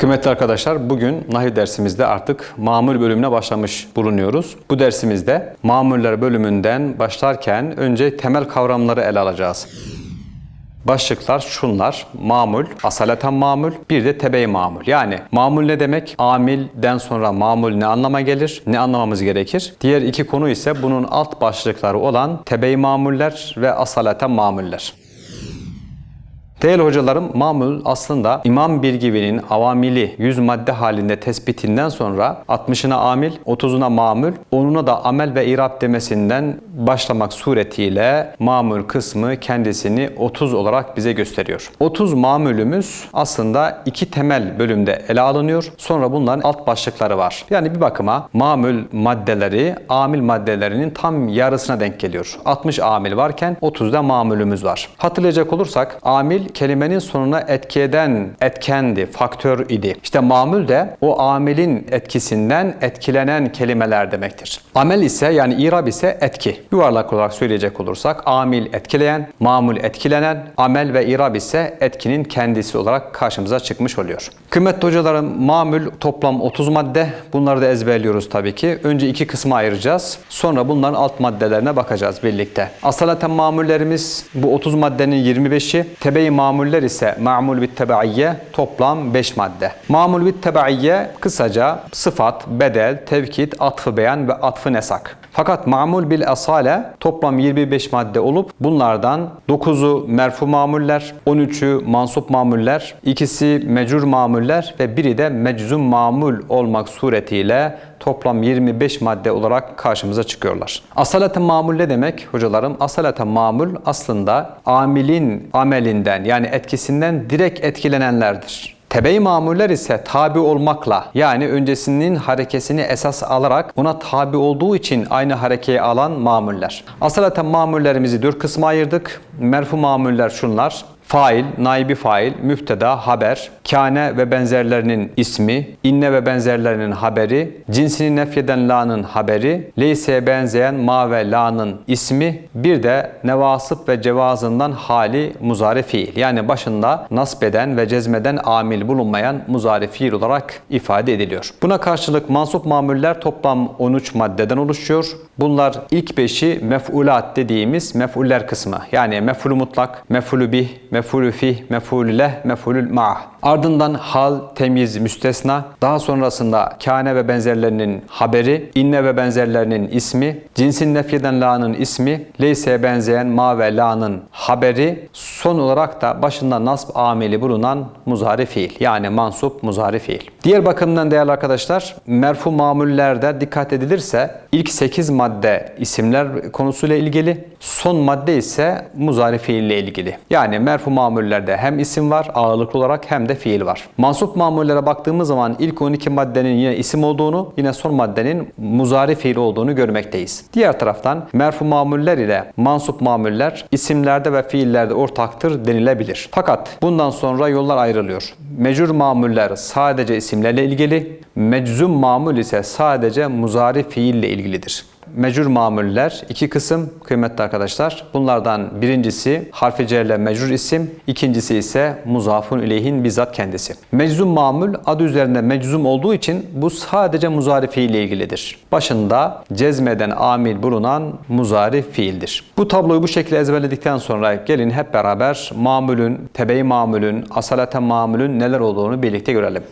Kıymetli arkadaşlar bugün nahiv dersimizde artık mamul bölümüne başlamış bulunuyoruz. Bu dersimizde mamuller bölümünden başlarken önce temel kavramları ele alacağız. Başlıklar şunlar. Mamul, asaleten mamul, bir de tebe mamul. Yani mamul ne demek? Amilden sonra mamul ne anlama gelir? Ne anlamamız gerekir? Diğer iki konu ise bunun alt başlıkları olan tebe mamuller ve asaleten mamuller. Değerli hocalarım, mamul aslında İmam Birgivi'nin avamili 100 madde halinde tespitinden sonra 60'ına amil, 30'una mamul, 10'una da amel ve irab demesinden başlamak suretiyle mamul kısmı kendisini 30 olarak bize gösteriyor. 30 mamulümüz aslında iki temel bölümde ele alınıyor. Sonra bunların alt başlıkları var. Yani bir bakıma mamul maddeleri amil maddelerinin tam yarısına denk geliyor. 60 amil varken 30'da mamulümüz var. Hatırlayacak olursak amil kelimenin sonuna etki eden etkendi, faktör idi. İşte mamul de o amilin etkisinden etkilenen kelimeler demektir. Amel ise yani irab ise etki. Yuvarlak olarak söyleyecek olursak amil etkileyen, mamul etkilenen, amel ve irab ise etkinin kendisi olarak karşımıza çıkmış oluyor. Kıymetli hocalarım mamul toplam 30 madde. Bunları da ezberliyoruz tabii ki. Önce iki kısma ayıracağız. Sonra bunların alt maddelerine bakacağız birlikte. Asalaten mamullerimiz bu 30 maddenin 25'i. Tebe-i mamuller ise ma'mul bit tebaiyye toplam 5 madde. Mamul bit tebaiyye kısaca sıfat, bedel, tevkid, atfı beyan ve atfı nesak. Fakat mamul bil asale toplam 25 madde olup bunlardan 9'u merfu mamuller, 13'ü mansup mamuller, ikisi mecrur mamuller ve biri de meczum mamul olmak suretiyle toplam 25 madde olarak karşımıza çıkıyorlar. Asaleten mamul ne demek hocalarım? Asaleten mamul aslında amilin amelinden yani etkisinden direkt etkilenenlerdir. Tebe-i mamuller ise tabi olmakla yani öncesinin harekesini esas alarak ona tabi olduğu için aynı harekeyi alan mamuller. Asaleten mamullerimizi dört kısma ayırdık. Merfu mamuller şunlar. Fail, naibi fail, müfteda, haber, kâne ve benzerlerinin ismi, inne ve benzerlerinin haberi, cinsini nefyeden la'nın haberi, leyseye benzeyen ma ve la'nın ismi, bir de nevasıp ve cevazından hali muzari fiil. Yani başında nasbeden ve cezmeden amil bulunmayan muzari fiil olarak ifade ediliyor. Buna karşılık mansup mamuller toplam 13 maddeden oluşuyor. Bunlar ilk beşi mef'ulat dediğimiz mef'uller kısmı. Yani mef'ulü mutlak, mef'ulü bih, mef'ulü fih, mef'ulü leh, mef'ulü ma'ah. Ardından hal, temyiz, müstesna, daha sonrasında kâne ve benzerlerinin haberi, inne ve benzerlerinin ismi, cinsin nefyeden la'nın ismi, leyseye benzeyen ma ve la'nın haberi, son olarak da başında nasb ameli bulunan muzari fiil yani mansup muzari fiil. Diğer bakımdan değerli arkadaşlar merfu mamullerde dikkat edilirse ilk 8 madde isimler konusuyla ilgili, son madde ise muzari fiil ile ilgili. Yani merfu mamullerde hem isim var ağırlıklı olarak hem de fiil var. Mansup mamullere baktığımız zaman ilk 12 maddenin yine isim olduğunu, yine son maddenin muzari fiil olduğunu görmekteyiz. Diğer taraftan merfu mamuller ile mansup mamuller isimlerde ve fiillerde ortaktır denilebilir. Fakat bundan sonra yollar ayrılıyor. Mecrur mamuller sadece isimlerle ilgili, meczum mamul ise sadece muzari fiille ilgilidir. Mecrur mamuller iki kısım kıymetli arkadaşlar. Bunlardan birincisi harfi cerle mecrur isim, ikincisi ise muzafun ileyhin bizzat kendisi. Meczum mamul adı üzerinde meczum olduğu için bu sadece muzari ile ilgilidir. Başında cezmeden amil bulunan muzari fiildir. Bu tabloyu bu şekilde ezberledikten sonra gelin hep beraber mamulün, tebe-i mamulün, asaleten mamulün neler olduğunu birlikte görelim.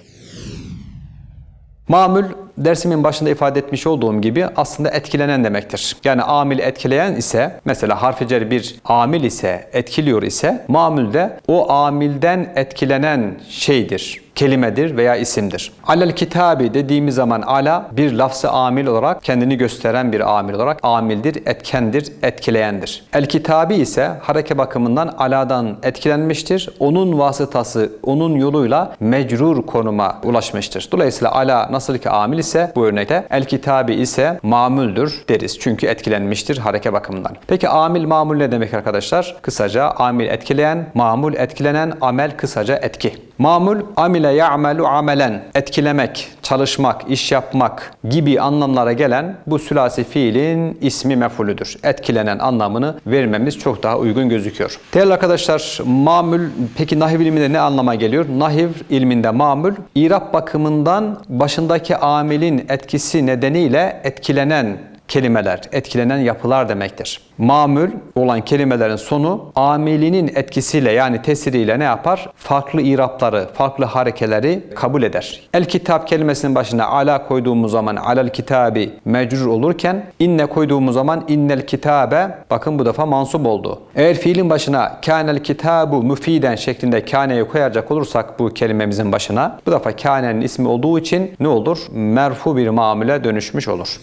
Mamül dersimin başında ifade etmiş olduğum gibi aslında etkilenen demektir. Yani amil etkileyen ise mesela harfi cer bir amil ise etkiliyor ise mamül de o amilden etkilenen şeydir kelimedir veya isimdir. Alel kitabi dediğimiz zaman ala bir lafzı amil olarak kendini gösteren bir amil olarak amildir, etkendir, etkileyendir. El kitabi ise hareke bakımından aladan etkilenmiştir. Onun vasıtası, onun yoluyla mecrur konuma ulaşmıştır. Dolayısıyla ala nasıl ki amil ise bu örnekte el kitabi ise mamuldür deriz. Çünkü etkilenmiştir hareke bakımından. Peki amil mamul ne demek arkadaşlar? Kısaca amil etkileyen, mamul etkilenen, amel kısaca etki. Mamul amile ya'melu amelen. Etkilemek, çalışmak, iş yapmak gibi anlamlara gelen bu sülasi fiilin ismi mef'ulüdür. Etkilenen anlamını vermemiz çok daha uygun gözüküyor. Değerli arkadaşlar, mamül peki nahiv ilminde ne anlama geliyor? Nahiv ilminde mamül, İrab bakımından başındaki amilin etkisi nedeniyle etkilenen kelimeler, etkilenen yapılar demektir. Mamül olan kelimelerin sonu amilinin etkisiyle yani tesiriyle ne yapar? Farklı irapları, farklı harekeleri kabul eder. El kitap kelimesinin başına ala koyduğumuz zaman alel kitabi mecrur olurken inne koyduğumuz zaman innel kitabe bakın bu defa mansup oldu. Eğer fiilin başına kânel kitabu müfiden şeklinde kâneyi koyacak olursak bu kelimemizin başına bu defa kânenin ismi olduğu için ne olur? Merfu bir mamule dönüşmüş olur.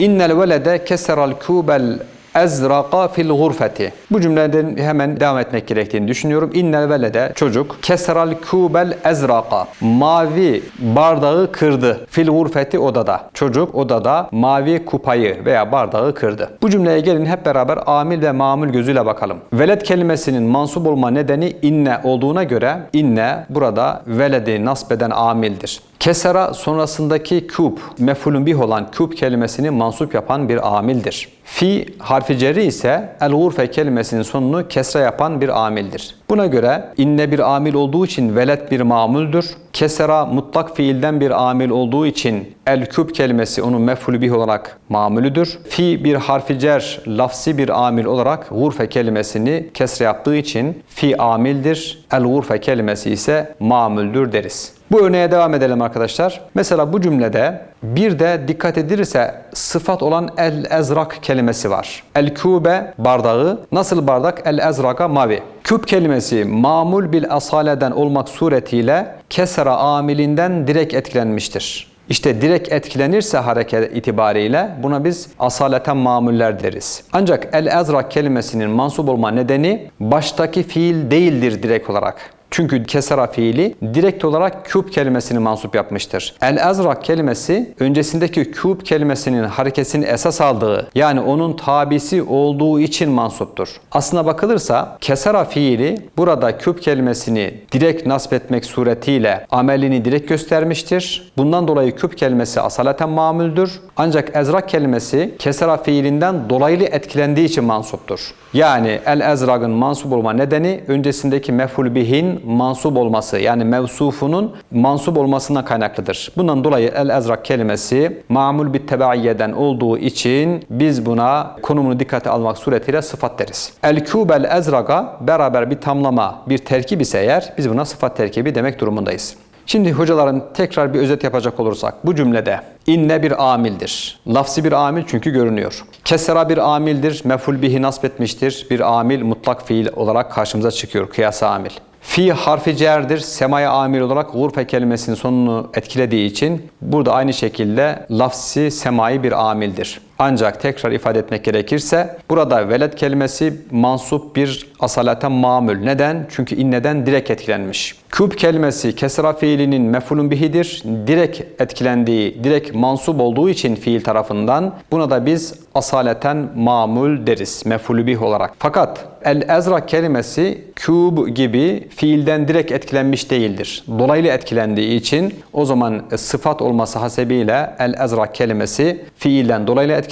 İnnel velede keseral kubel ezraka fil gurfeti. Bu cümleden hemen devam etmek gerektiğini düşünüyorum. İnnel velede çocuk keseral kubel ezraka mavi bardağı kırdı. Fil gurfeti odada. Çocuk odada mavi kupayı veya bardağı kırdı. Bu cümleye gelin hep beraber amil ve mamul gözüyle bakalım. Veled kelimesinin mansup olma nedeni inne olduğuna göre inne burada veledi nasbeden amildir. Kesera sonrasındaki kub, mefulun bih olan kub kelimesini mansup yapan bir amildir. Fi harfi cerri ise el gurfe kelimesinin sonunu kesra yapan bir amildir. Buna göre inne bir amil olduğu için velet bir mamuldür. Kesera mutlak fiilden bir amil olduğu için el küp kelimesi onun mef'ulü bih olarak mamülüdür. Fi bir harfi cer, lafsi bir amil olarak gurfe kelimesini kesre yaptığı için fi amildir. El gurfe kelimesi ise mamüldür deriz. Bu örneğe devam edelim arkadaşlar. Mesela bu cümlede bir de dikkat edilirse sıfat olan el ezrak kelimesi var. El kube bardağı. Nasıl bardak? El ezraka mavi. Küp kelimesi mamul bil asaleden olmak suretiyle kesra amilinden direkt etkilenmiştir. İşte direkt etkilenirse hareket itibariyle buna biz asaleten mamuller deriz. Ancak el ezrak kelimesinin mansup olma nedeni baştaki fiil değildir direkt olarak. Çünkü kesera fiili direkt olarak küp kelimesini mansup yapmıştır. El azrak kelimesi öncesindeki küp kelimesinin harekesini esas aldığı yani onun tabisi olduğu için mansuptur. Aslına bakılırsa kesera fiili burada küp kelimesini direkt nasp etmek suretiyle amelini direkt göstermiştir. Bundan dolayı küp kelimesi asaleten mamüldür. Ancak ezrak kelimesi kesera fiilinden dolaylı etkilendiği için mansuptur. Yani el ezragın mansup olma nedeni öncesindeki mef'ul bihin mansup olması yani mevsufunun mansup olmasına kaynaklıdır. Bundan dolayı el ezrak kelimesi mamul bir tebaiyeden olduğu için biz buna konumunu dikkate almak suretiyle sıfat deriz. El kubel ezraga beraber bir tamlama, bir terkib ise eğer biz buna sıfat terkibi demek durumundayız. Şimdi hocaların tekrar bir özet yapacak olursak bu cümlede inne bir amildir. Lafsi bir amil çünkü görünüyor. Kesera bir amildir. Meful bihi nasb etmiştir. Bir amil mutlak fiil olarak karşımıza çıkıyor. Kıyasa amil. Fi harfi cerdir. Semaya amil olarak gurfe kelimesinin sonunu etkilediği için burada aynı şekilde lafsi semai bir amildir. Ancak tekrar ifade etmek gerekirse burada veled kelimesi mansup bir asalaten mamül. Neden? Çünkü inneden direkt etkilenmiş. Küp kelimesi kesra fiilinin mefulun bihidir. Direkt etkilendiği, direkt mansup olduğu için fiil tarafından buna da biz asaleten mamul deriz. Mefulü bih olarak. Fakat el ezrak kelimesi küb gibi fiilden direkt etkilenmiş değildir. Dolaylı etkilendiği için o zaman sıfat olması hasebiyle el ezrak kelimesi fiilden dolaylı etkilenmiş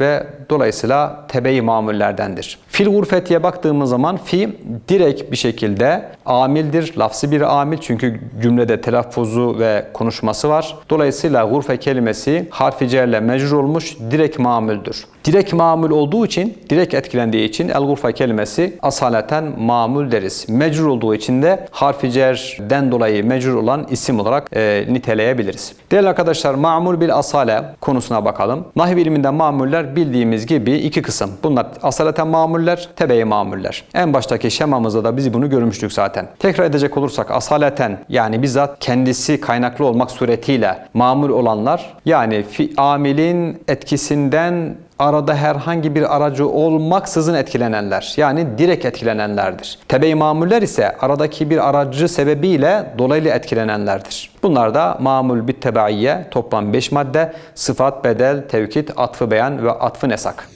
ve dolayısıyla tebe-i mamullerdendir. Fil gurfetiye baktığımız zaman fi direkt bir şekilde amildir. Lafsi bir amil çünkü cümlede telaffuzu ve konuşması var. Dolayısıyla gurfe kelimesi harfi cerle mecrur olmuş direkt mamüldür. Direkt mamul olduğu için, direkt etkilendiği için el gurfe kelimesi asaleten mamul deriz. Mecrur olduğu için de harfi cerden dolayı mecrur olan isim olarak e, niteleyebiliriz. Değerli arkadaşlar mamul bil asale konusuna bakalım. Nahiv ilminde mamuller bildiğimiz gibi iki kısım. Bunlar asaleten mamuller, tebe mamuller. En baştaki şemamızda da biz bunu görmüştük zaten. Tekrar edecek olursak asaleten yani bizzat kendisi kaynaklı olmak suretiyle mamul olanlar yani fi, amilin etkisinden arada herhangi bir aracı olmaksızın etkilenenler. Yani direkt etkilenenlerdir. Tebe-i mamuller ise aradaki bir aracı sebebiyle dolaylı etkilenenlerdir. Bunlar da mamul bit tebaiyye toplam 5 madde sıfat, bedel, tevkit, atfı beyan ve atfı nesak.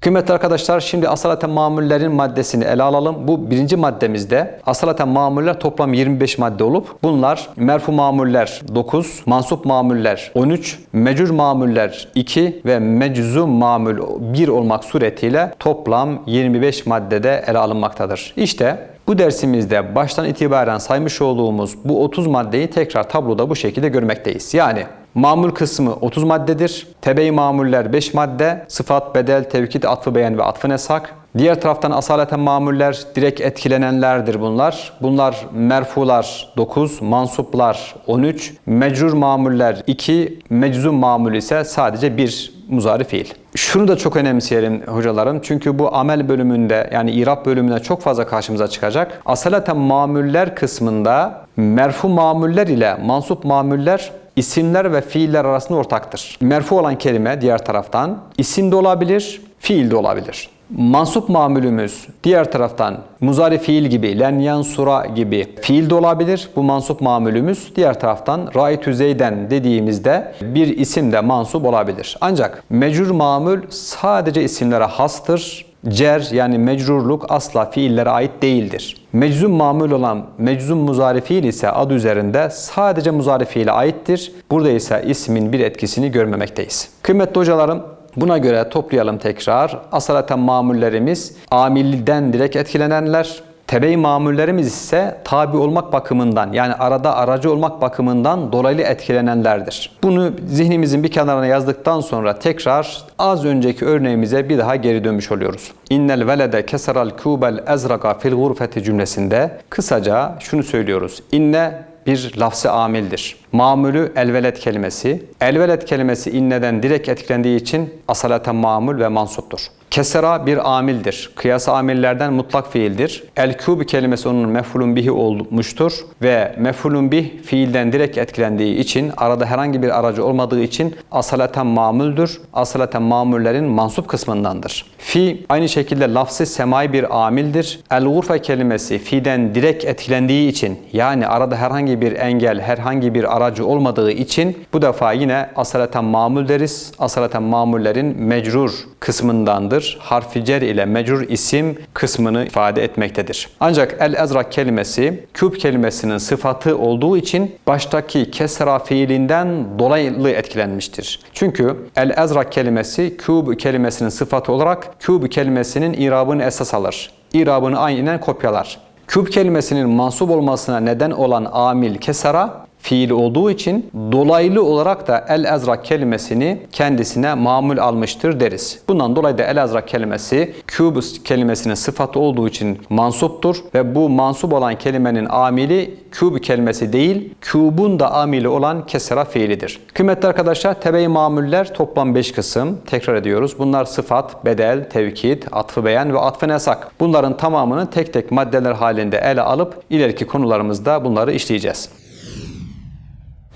Kıymetli arkadaşlar şimdi asalaten mamullerin maddesini ele alalım. Bu birinci maddemizde asalaten mamuller toplam 25 madde olup bunlar merfu mamuller 9, mansup mamuller 13, mecur mamuller 2 ve meczum mamul 1 olmak suretiyle toplam 25 maddede ele alınmaktadır. İşte bu dersimizde baştan itibaren saymış olduğumuz bu 30 maddeyi tekrar tabloda bu şekilde görmekteyiz. Yani Mamul kısmı 30 maddedir. Tebe-i mamuller 5 madde. Sıfat, bedel, tevkid, atfı beyan ve atfı nesak. Diğer taraftan asaleten mamuller direkt etkilenenlerdir bunlar. Bunlar merfular 9, mansuplar 13, mecrur mamuller 2, meczum mamul ise sadece 1 muzari fiil. Şunu da çok önemseyelim hocalarım. Çünkü bu amel bölümünde yani irab bölümünde çok fazla karşımıza çıkacak. Asaleten mamuller kısmında merfu mamuller ile mansup mamuller isimler ve fiiller arasında ortaktır. Merfu olan kelime diğer taraftan isim de olabilir, fiil de olabilir. Mansup mamülümüz diğer taraftan muzari fiil gibi, len yansura gibi fiil de olabilir. Bu mansup mamülümüz diğer taraftan ra'ytü zeyden dediğimizde bir isim de mansup olabilir. Ancak mecrur mamül sadece isimlere hastır. Cer yani mecrurluk asla fiillere ait değildir. Meczum mamul olan meczum muzari fiil ise adı üzerinde sadece muzari fiile aittir. Burada ise ismin bir etkisini görmemekteyiz. Kıymetli hocalarım Buna göre toplayalım tekrar. Asalaten mamullerimiz amilden direkt etkilenenler, Tebe-i mamullerimiz ise tabi olmak bakımından yani arada aracı olmak bakımından dolaylı etkilenenlerdir. Bunu zihnimizin bir kenarına yazdıktan sonra tekrar az önceki örneğimize bir daha geri dönmüş oluyoruz. İnnel velede keseral kubel ezraka fil gurfeti cümlesinde kısaca şunu söylüyoruz. İnne bir lafzı amildir. Mamülü elvelet kelimesi. Elvelet kelimesi inneden direkt etkilendiği için asalaten mamul ve mansuptur. Kesera bir amildir. Kıyas amillerden mutlak fiildir. El-kûb kelimesi onun mef'ulun bihi olmuştur ve mef'ulun bih fiilden direkt etkilendiği için arada herhangi bir aracı olmadığı için asalaten mamuldür. Asalaten mamullerin mansup kısmındandır. Fi aynı şekilde lafzı semai bir amildir. El-gurfe kelimesi fi'den direkt etkilendiği için yani arada herhangi bir engel, herhangi bir aracı olmadığı için bu defa yine asalaten mamul deriz. Asalaten mamullerin mecrur kısmındandır. Harfi cer ile mecrur isim kısmını ifade etmektedir. Ancak el-ezrak kelimesi küb kelimesinin sıfatı olduğu için baştaki kesra fiilinden dolaylı etkilenmiştir. Çünkü el-ezrak kelimesi küb kelimesinin sıfatı olarak küb kelimesinin irabını esas alır. İrabını aynen kopyalar. Küb kelimesinin mansup olmasına neden olan amil kesara fiil olduğu için dolaylı olarak da el ezrak kelimesini kendisine mamul almıştır deriz. Bundan dolayı da el ezrak kelimesi kübus kelimesinin sıfatı olduğu için mansuptur ve bu mansup olan kelimenin amili küb kelimesi değil, kübun da amili olan kesera fiilidir. Kıymetli arkadaşlar, tebe-i mamuller toplam 5 kısım. Tekrar ediyoruz. Bunlar sıfat, bedel, tevkid, atfı beyan ve atfı nesak. Bunların tamamını tek tek maddeler halinde ele alıp ileriki konularımızda bunları işleyeceğiz.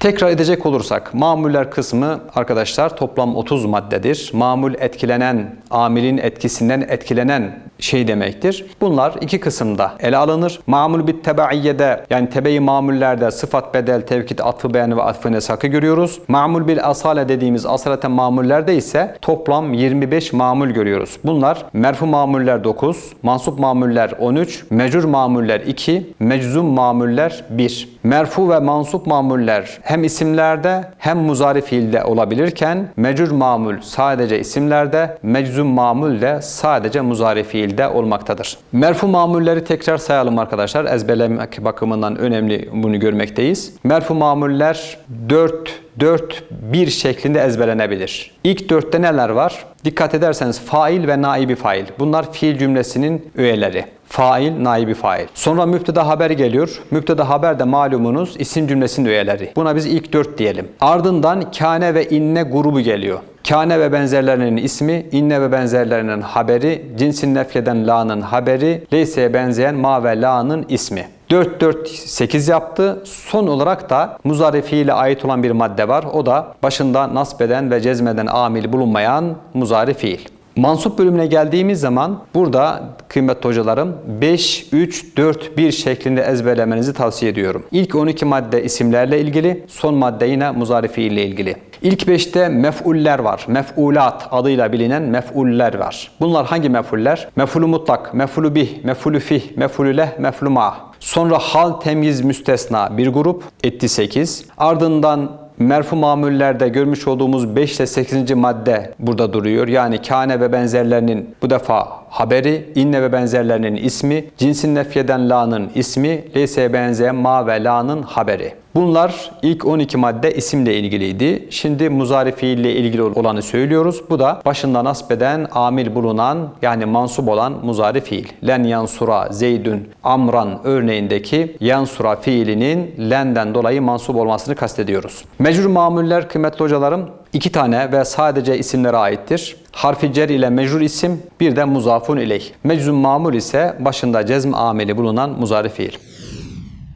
Tekrar edecek olursak mamuller kısmı arkadaşlar toplam 30 maddedir. Mamul etkilenen, amilin etkisinden etkilenen şey demektir. Bunlar iki kısımda ele alınır. Mamul bit tebaiyyede yani tebe-i mamullerde sıfat bedel, tevkid, atfı beyan ve atfı nesakı görüyoruz. Mamul bil asale dediğimiz asaleten mamullerde ise toplam 25 mamul görüyoruz. Bunlar merfu mamuller 9, mansup mamuller 13, mecur mamuller 2, meczum mamuller 1. Merfu ve mansup mamuller hem isimlerde hem muzari fiilde olabilirken mecur mamul sadece isimlerde, meczum mamul de sadece muzari fiilde olmaktadır. Merfu mamulleri tekrar sayalım arkadaşlar. Ezberlemek bakımından önemli bunu görmekteyiz. Merfu mamuller 4 4 1 şeklinde ezberlenebilir. İlk dörtte neler var? Dikkat ederseniz fail ve naibi fail. Bunlar fiil cümlesinin öğeleri. Fail, naibi fail. Sonra müpteda haber geliyor. Müpteda haber de malumunuz isim cümlesinin öğeleri. Buna biz ilk dört diyelim. Ardından kâne ve inne grubu geliyor. Kâne ve benzerlerinin ismi, inne ve benzerlerinin haberi, cinsin nefleden la'nın haberi, leyseye benzeyen ma ve la'nın ismi. 4 4 8 yaptı. Son olarak da muzari fiile ait olan bir madde var. O da başında nasbeden ve cezmeden amil bulunmayan muzari fiil. Mansup bölümüne geldiğimiz zaman burada kıymetli hocalarım 5, 3, 4, 1 şeklinde ezberlemenizi tavsiye ediyorum. İlk 12 madde isimlerle ilgili, son madde yine muzarifi ile ilgili. İlk 5'te mef'uller var. Mef'ulat adıyla bilinen mef'uller var. Bunlar hangi mef'uller? Mef'ulü mutlak, mef'ulü bih, mef'ulü fih, mef'ulü leh, mef'ulü ma. Sonra hal temyiz müstesna bir grup etti 8. Ardından merfu mamullerde görmüş olduğumuz 5 ile 8. madde burada duruyor. Yani kane ve benzerlerinin bu defa haberi, inne ve benzerlerinin ismi, cinsin nefyeden la'nın ismi, leyse benzeyen ma ve la'nın haberi. Bunlar ilk 12 madde isimle ilgiliydi. Şimdi muzari fiille ilgili olanı söylüyoruz. Bu da başında nasbeden amil bulunan yani mansup olan muzari fiil. Len yansura zeydün amran örneğindeki yansura fiilinin lenden dolayı mansup olmasını kastediyoruz. Mecrur mamuller kıymetli hocalarım iki tane ve sadece isimlere aittir. Harfi cer ile mecrur isim bir de muzafun ileyh. Meczum mamul ise başında cezm ameli bulunan muzari fiil.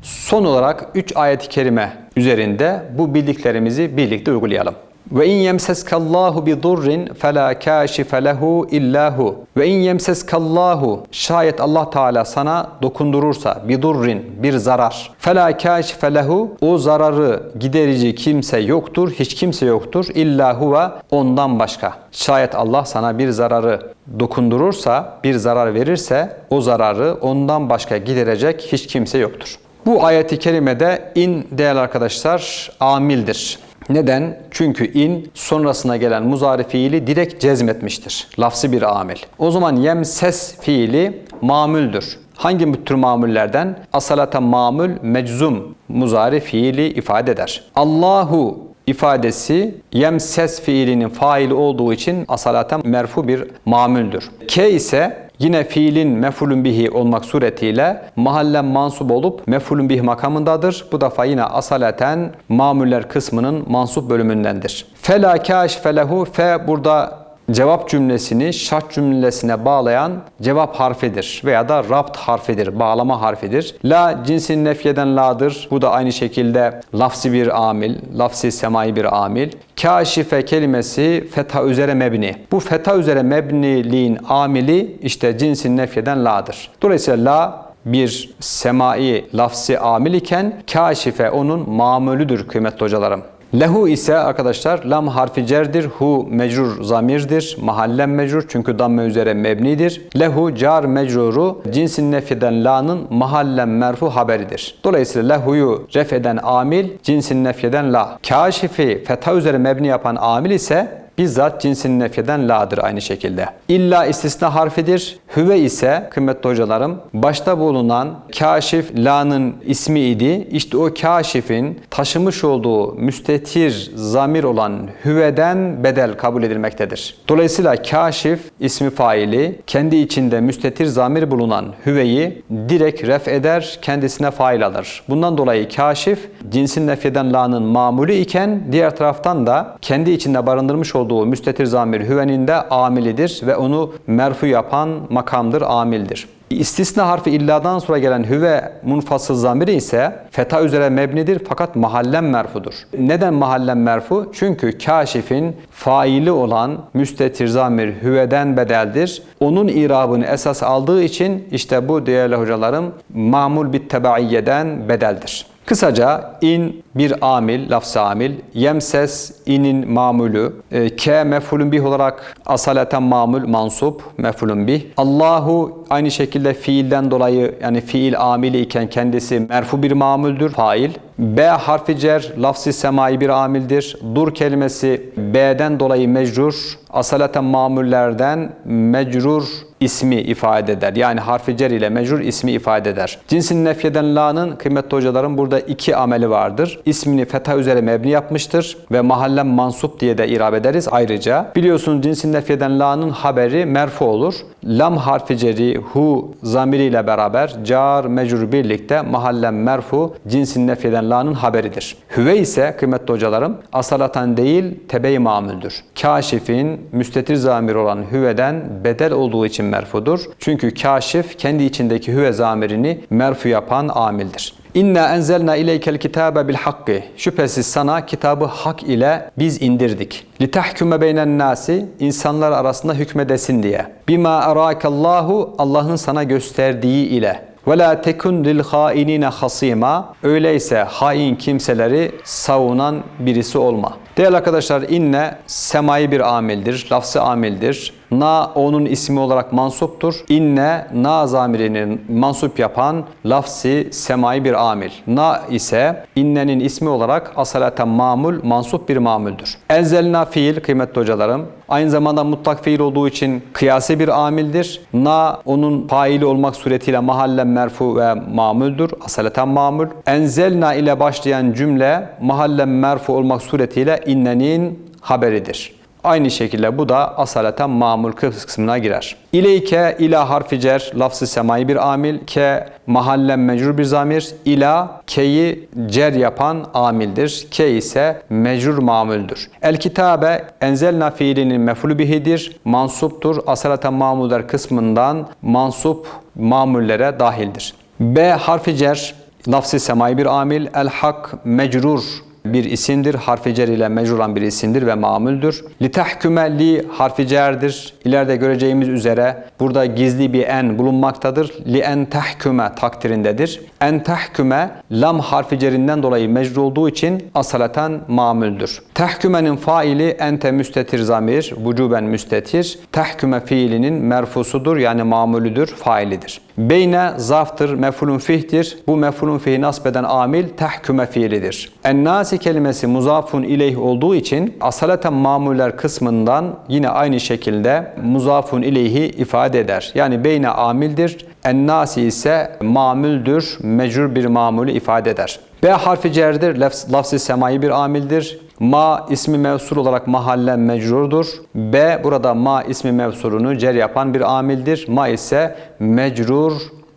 Son olarak 3 ayet-i kerime üzerinde bu bildiklerimizi birlikte uygulayalım. Ve in yemseskallahu bi durrin fela kashife lehu illa hu. Ve in yemseskallahu şayet Allah Teala sana dokundurursa bi durrin bir zarar. Fela kashife lehu o zararı giderici kimse yoktur, hiç kimse yoktur illa huve ondan başka. Şayet Allah sana bir zararı dokundurursa, bir zarar verirse o zararı ondan başka giderecek hiç kimse yoktur. Bu ayeti kerimede in değerli arkadaşlar amildir. Neden? Çünkü in sonrasına gelen muzari fiili direkt cezmetmiştir. Lafsi bir amil. O zaman yemses fiili mamüldür. Hangi tür mamullerden? Asalata mamül meczum muzari fiili ifade eder. Allahu ifadesi yemses fiilinin faili olduğu için asalaten merfu bir mamüldür. K ise Yine fiilin mefulün bihi olmak suretiyle mahallen mansup olup mefulün bih makamındadır. Bu defa yine asaleten mamuller kısmının mansup bölümündendir. Fela kaş felehu fe burada cevap cümlesini şart cümlesine bağlayan cevap harfidir veya da rapt harfidir, bağlama harfidir. La cinsin nefyeden la'dır. Bu da aynı şekilde lafsi bir amil, lafsi semai bir amil. Kaşife kelimesi fetha üzere mebni. Bu fetha üzere mebniliğin amili işte cinsin nefyeden la'dır. Dolayısıyla la bir semai lafsi amil iken kaşife onun mamülüdür kıymetli hocalarım. Lehu ise arkadaşlar lam harfi cerdir, hu mecrur zamirdir, mahallen mecrur çünkü damme üzere mebnidir. Lehu car mecruru cinsin nefyeden la'nın mahallen merfu haberidir. Dolayısıyla lehuyu ref eden amil cinsin nefyeden la. Kaşifi fetha üzere mebni yapan amil ise bizzat cinsin nefyeden la'dır aynı şekilde. İlla istisna harfidir. Hüve ise kıymetli hocalarım başta bulunan kaşif la'nın ismi idi. İşte o kaşifin taşımış olduğu müstetir zamir olan hüveden bedel kabul edilmektedir. Dolayısıyla kaşif ismi faili kendi içinde müstetir zamir bulunan hüveyi direkt ref eder, kendisine fail alır. Bundan dolayı kaşif cinsin nefyeden la'nın mamulü iken diğer taraftan da kendi içinde barındırmış olduğu olduğu müstetir zamir hüveninde amilidir ve onu merfu yapan makamdır, amildir. İstisna harfi illadan sonra gelen hüve munfasıl zamiri ise feta üzere mebnidir fakat mahallen merfudur. Neden mahallen merfu? Çünkü kaşifin faili olan müstetir zamir hüveden bedeldir. Onun irabını esas aldığı için işte bu değerli hocalarım mamul bit tebaiyeden bedeldir. Kısaca in bir amil, lafz amil, yemses inin mamulü, e, ke mefulün bih olarak asaleten mamul, mansup, mefulün bih. Allahu aynı şekilde fiilden dolayı yani fiil amili iken kendisi merfu bir mamuldür, fail. B harfi cer, lafzi semai bir amildir. Dur kelimesi B'den dolayı mecrur, asaleten mamullerden mecrur ismi ifade eder. Yani harfi cer ile mecrur ismi ifade eder. Cinsin nefyeden la'nın kıymetli hocaların burada iki ameli vardır. İsmini fetha üzere mebni yapmıştır ve mahallen mansup diye de irab ederiz ayrıca. Biliyorsunuz cinsin nefyeden la'nın haberi merfu olur. Lam harfi ceri hu zamiriyle beraber car mecrur birlikte mahallen merfu cinsin nefyeden la'nın haberidir. Hüve ise kıymetli hocalarım asalatan değil tebe-i mamüldür. Kaşifin müstetir zamir olan hüveden bedel olduğu için merfudur. Çünkü kaşif kendi içindeki hüve zamirini merfu yapan amildir. İnna enzelna ileykel kitabe bil hakkı. Şüphesiz sana kitabı hak ile biz indirdik. Litahkume beynen nasi insanlar arasında hükmedesin diye. Bima arakallahu Allah'ın sana gösterdiği ile. Ve la tekun lil hainine hasima. Öyleyse hain kimseleri savunan birisi olma. Değerli arkadaşlar inne semai bir amildir, lafzı amildir. Na onun ismi olarak mansuptur. İnne na zamirini mansup yapan lafzi semai bir amil. Na ise innenin ismi olarak asalaten mamul, mansup bir mamuldür. Enzelna fiil kıymetli hocalarım. Aynı zamanda mutlak fiil olduğu için kıyasi bir amildir. Na onun faili olmak suretiyle mahallen merfu ve mamuldür. Asaleten mamul. Enzelna ile başlayan cümle mahallen merfu olmak suretiyle innenin haberidir. Aynı şekilde bu da asaleten mamul kısmına girer. İleyke ila harfi cer lafzı semai bir amil ke mahallen mecrur bir zamir ila ke'yi cer yapan amildir. Ke ise mecrur mamuldür. El kitabe enzelna fiilinin mef'ulü bihidir. Mansuptur. Asaleten mamulder kısmından mansup mamullere dahildir. B harfi cer lafzı semai bir amil el hak mecrur bir isimdir. Harfi cer ile mecruran bir isimdir ve mamuldür. Litahküme li harfi cerdir. İleride göreceğimiz üzere burada gizli bir en bulunmaktadır. Li en tahküme takdirindedir. En tahküme lam harfi cerinden dolayı mecrur olduğu için asaleten mamuldür. Tahkümenin faili ente müstetir zamir, vücuben müstetir. Tahküme fiilinin merfusudur yani mamulüdür, failidir. Beyne zaftır, mefulun fihtir. Bu mefulun fihi nasbeden amil tahküme fiilidir. Ennasi kelimesi muzafun ileyh olduğu için asaleten mamuller kısmından yine aynı şekilde muzafun ileyhi ifade eder. Yani beyne amildir. Ennasi ise mamüldür, mecrur bir mamulü ifade eder. B harfi cerdir, lafz- lafz-ı semai bir amildir. Ma ismi mevsul olarak mahallen mecrurdur. B burada ma ismi mevsulunu cer yapan bir amildir. Ma ise mecrur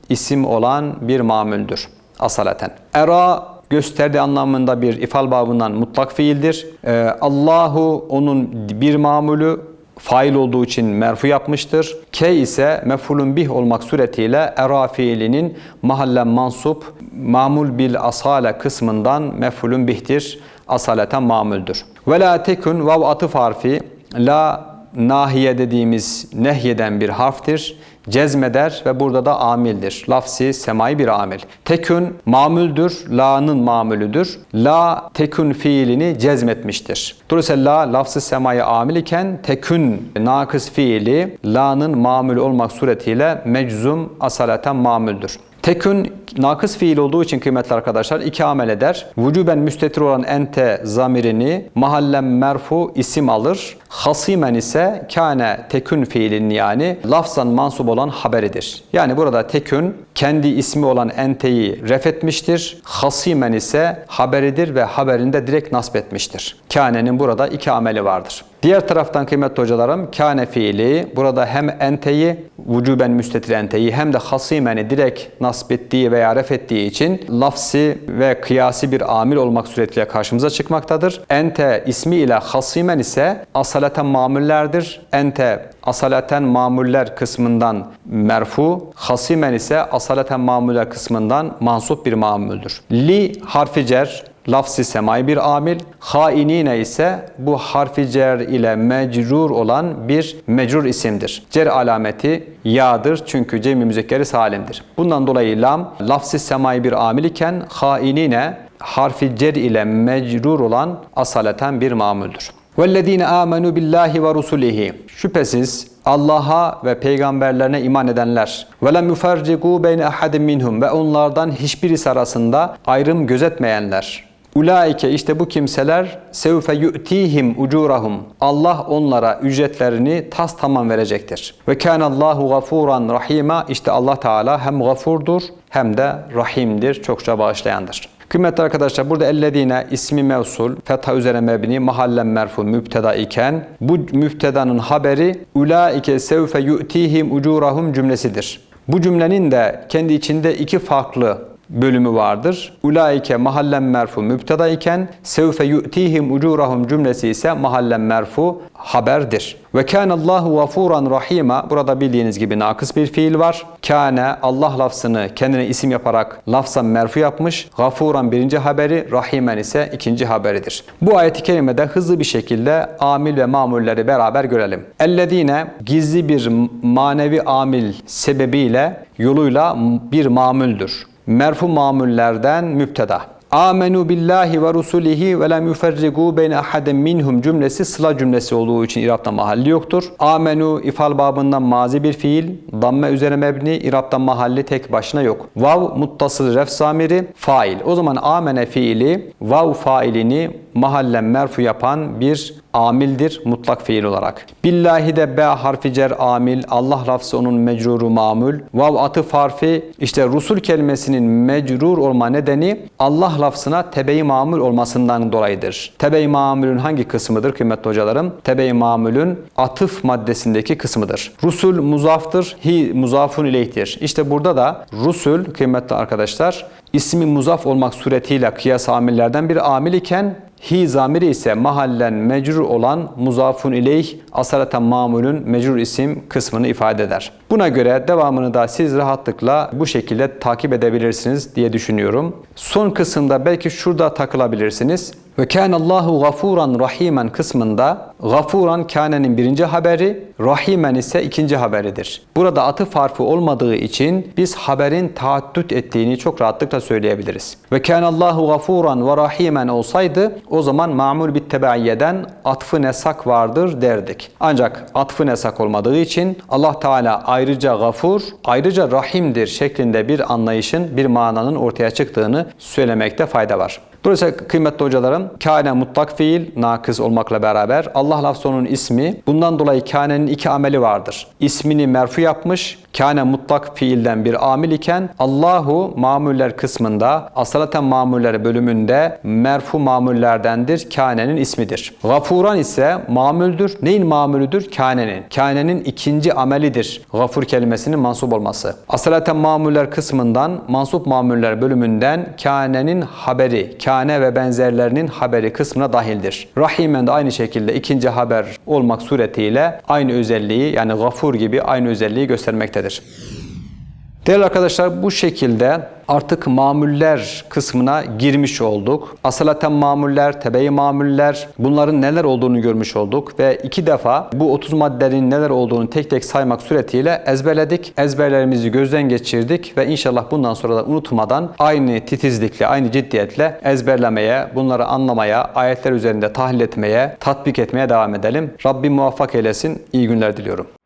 isim olan bir mamüldür asaleten. Era gösterdiği anlamında bir ifal babından mutlak fiildir. Ee, Allahu onun bir mamulü, fail olduğu için merfu yapmıştır. K ise mef'ulun bih olmak suretiyle era fiilinin mahallen mansup mamul bil asale kısmından mef'ulun bihtir. Asaleten mamuldür. Ve la tekun vav atıf harfi la nahiye dediğimiz nehyeden bir harftir. Cezmeder ve burada da amildir. Lafsi semai bir amil. Tekün mamuldür, la'nın mamülüdür. La tekün fiilini cezmetmiştir. Dolayısıyla la lafzı semai amil iken tekün nakıs fiili la'nın mamülü olmak suretiyle meczum asaleten mamüldür. Tekün nakıs fiil olduğu için kıymetli arkadaşlar iki amel eder. Vücuben müstetir olan ente zamirini mahallen merfu isim alır. Hasimen ise kâne tekün fiilinin yani lafzan mansub olan haberidir. Yani burada tekün kendi ismi olan enteyi ref etmiştir. Hasimen ise haberidir ve haberinde direkt nasb etmiştir. Kâne'nin burada iki ameli vardır. Diğer taraftan kıymetli hocalarım kâne fiili burada hem enteyi vücuben müstetir enteyi hem de hasimeni direkt nasb ettiği veya ref ettiği için lafsi ve kıyasi bir amil olmak suretiyle karşımıza çıkmaktadır. Ente ismi ile hasimen ise asaleten mamullerdir. Ente asaleten mamuller kısmından merfu, hasimen ise asaleten mamuller kısmından mansup bir mamuldür. Li harfi cer lafsi semai bir amil. Hainine ise bu harfi cer ile mecrur olan bir mecrur isimdir. Cer alameti ya'dır çünkü cemi müzekkeri salimdir. Bundan dolayı lam lafsi semai bir amil iken hainine harfi cer ile mecrur olan asaleten bir mamuldür. وَالَّذ۪ينَ آمَنُوا بِاللّٰهِ وَرُسُلِهِ Şüphesiz Allah'a ve peygamberlerine iman edenler وَلَمْ يُفَرِّقُوا بَيْنَ اَحَدٍ مِنْهُمْ ve onlardan hiçbirisi arasında ayrım gözetmeyenler. Ulaike işte bu kimseler sevfe yu'tihim ucurahum. Allah onlara ücretlerini tas tamam verecektir. Ve kana Allahu gafuran rahima. İşte Allah Teala hem gafurdur hem de rahimdir, çokça bağışlayandır. Kıymetli arkadaşlar burada ellezine ismi mevsul, fetha üzere mebni, mahallen merfu, mübteda iken bu mübtedanın haberi ulaike sevfe yu'tihim ucurahum cümlesidir. Bu cümlenin de kendi içinde iki farklı bölümü vardır. Ulaike mahallen merfu mübteda iken sevfe yu'tihim ucurahum cümlesi ise mahallen merfu haberdir. Ve kâne Allahu gafuran rahima. Burada bildiğiniz gibi nakıs bir fiil var. Kâne Allah lafzını kendine isim yaparak lafza merfu yapmış. Gafuran birinci haberi, rahimen ise ikinci haberidir. Bu ayeti kerimede hızlı bir şekilde amil ve mamulleri beraber görelim. Ellezine gizli bir manevi amil sebebiyle yoluyla bir mamüldür. Merfu mamullerden müpteda. Amenu billahi ve rusulihi ve lem yuferrigu beyne ahaden minhum cümlesi sıla cümlesi olduğu için İrab'da mahalli yoktur. Amenu ifal babından mazi bir fiil, damme üzerine mebni, İrab'da mahalli tek başına yok. Vav muttasıl ref zamiri, fail. O zaman amene fiili, vav failini mahallen merfu yapan bir amildir mutlak fiil olarak. Billahi de B harfi cer amil, Allah lafzı onun mecruru mamul. Vav atıf harfi işte rusul kelimesinin mecrur olma nedeni Allah lafzına tebe-i mamul olmasından dolayıdır. Tebe-i mamulün hangi kısmıdır kıymetli hocalarım? Tebe-i mamulün atıf maddesindeki kısmıdır. Rusul muzaftır, hi muzafun ileyhtir. İşte burada da rusul kıymetli arkadaşlar ismi muzaf olmak suretiyle kıyas amillerden bir amil iken Hi zamiri ise mahallen mecrur olan muzafun ileyh asaleten mamulün mecrur isim kısmını ifade eder. Buna göre devamını da siz rahatlıkla bu şekilde takip edebilirsiniz diye düşünüyorum. Son kısımda belki şurada takılabilirsiniz. Ve kâne Allahu gafuran rahimen kısmında gafuran kânenin birinci haberi, rahimen ise ikinci haberidir. Burada atıf harfi olmadığı için biz haberin taaddüt ettiğini çok rahatlıkla söyleyebiliriz. Ve kâne Allahu gafuran ve rahimen olsaydı o zaman mamul bit tebaiyeden atfı nesak vardır derdik. Ancak atfı nesak olmadığı için Allah Teala ayrıca gafur, ayrıca rahimdir şeklinde bir anlayışın, bir mananın ortaya çıktığını söylemekte fayda var. Dolayısıyla kıymetli hocalarım, kâne mutlak fiil, nakız olmakla beraber Allah lafzonun ismi, bundan dolayı kânenin iki ameli vardır. İsmini merfu yapmış, kâne mutlak fiilden bir amil iken Allahu mamuller kısmında, asalaten mamuller bölümünde merfu mamullerdendir, kânenin ismidir. Gafuran ise mamüldür. Neyin mamülüdür? Kânenin. Kânenin ikinci amelidir. Gafur kelimesinin mansup olması. Asalaten mamuller kısmından, mansup mamuller bölümünden kânenin haberi, kâne ve benzerlerinin haberi kısmına dahildir. Rahimen de aynı şekilde ikinci haber olmak suretiyle aynı özelliği yani gafur gibi aynı özelliği göstermektedir. Değerli arkadaşlar bu şekilde artık mamuller kısmına girmiş olduk. Asalaten mamuller, tebe-i mamuller bunların neler olduğunu görmüş olduk ve iki defa bu 30 maddenin neler olduğunu tek tek saymak suretiyle ezberledik. Ezberlerimizi gözden geçirdik ve inşallah bundan sonra da unutmadan aynı titizlikle, aynı ciddiyetle ezberlemeye, bunları anlamaya, ayetler üzerinde tahlil etmeye, tatbik etmeye devam edelim. Rabbim muvaffak eylesin. İyi günler diliyorum.